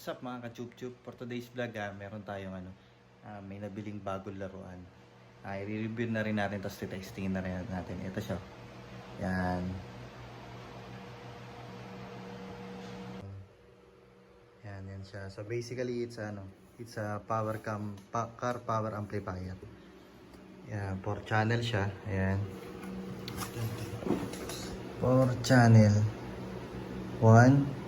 chup chup. For today's vlog ah, meron tayong ano, ah, may nabiling bagong laruan. Ah, i-review na rin natin tapos titestingin na rin natin. Ito siya. Yan. Yan, yan siya. So basically it's ano, it's a power cam pa, car power amplifier. Yan, four channel siya. Ayan. Four channel. One.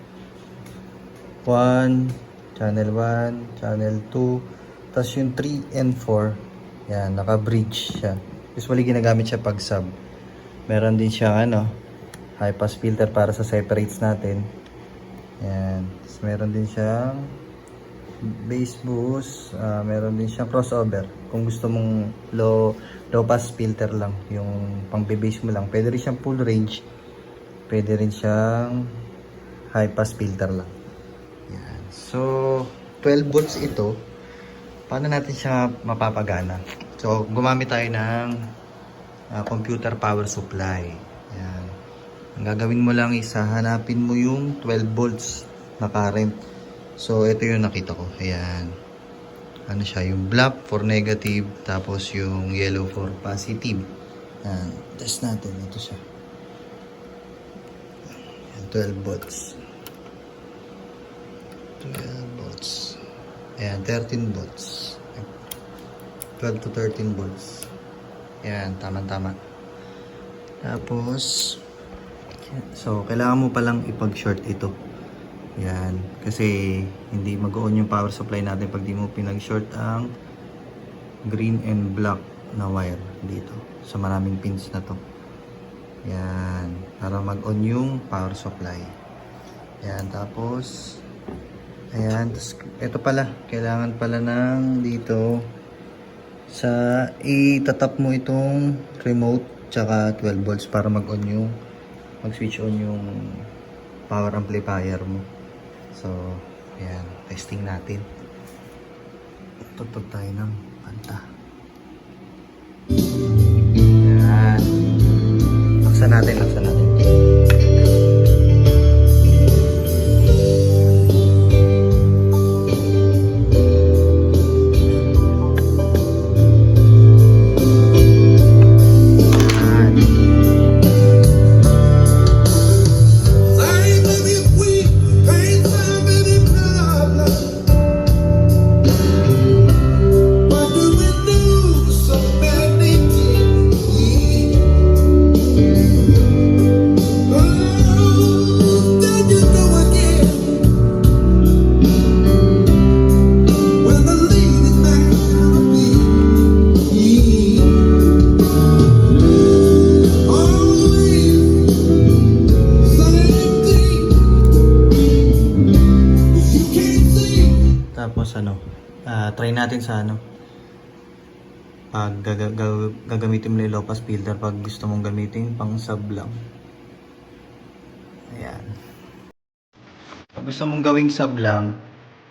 One. Channel 1, channel 2. Tapos yung 3 and 4. Yan, naka-bridge siya. Usually ginagamit siya pag sub. Meron din siya ano, high pass filter para sa separates natin. Yan. Tapos meron din siyang bass boost. ah, meron din siyang crossover. Kung gusto mong low, low pass filter lang, yung pang bass mo lang. Pwede rin siyang full range. Pwede rin siyang high pass filter lang. So, 12 volts ito. Paano natin siya mapapagana? So, gumamit tayo ng ah, computer power supply. Yan. Ang gagawin mo lang is hanapin mo yung 12 volts na current. So, ito yung nakita ko. Ayan. Ano siya? Yung black for negative, tapos yung yellow for positive. Yan. Test natin. Ito siya. Yan, 12 volts. 12 volts. Ayan, 13 volts. 12 to 13 volts. Ayan, tama-tama. Tapos, so, kailangan mo palang ipag-short ito. Yan. Kasi, hindi mag-on yung power supply natin pag di mo pinag-short ang green and black na wire dito. Sa maraming pins na to. Yan. Para mag-on yung power supply. Yan. Tapos, ayan. Ito pala. Kailangan pala ng dito sa itatap mo itong remote tsaka 12 volts para mag-on yung mag-switch on yung power amplifier mo. So, ayan, testing natin. Tutog tayo ng kanta. Ayan. Laksan natin, laksan natin. Tapos ano, ah, try natin sa ano, pag gaga- gagamitin mo yung low pass filter pag gusto mong gamitin pang sub lang. Ayan. Pag gusto mong gawing sub lang,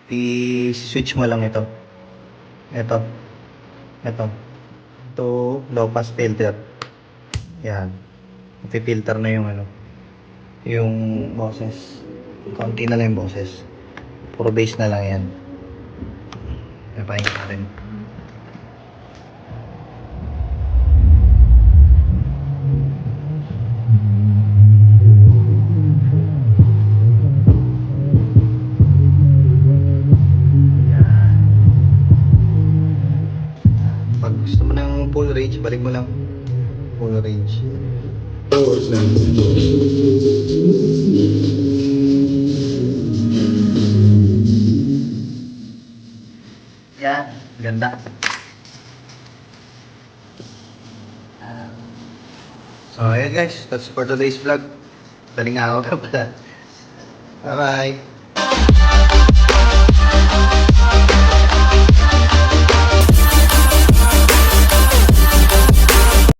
i-switch mo lang ito. Ito. Ito. To low pass filter. Yan. Filter na yung ano, yung boses. Konti na lang yung boses. Puro bass na lang yan. Napahin natin. Yan. Pag gusto mo ng full range, balik mo lang. Full range. Yan. Ganda. So, ayun guys. That's for today's vlog. Daling araw ka pala. Bye-bye.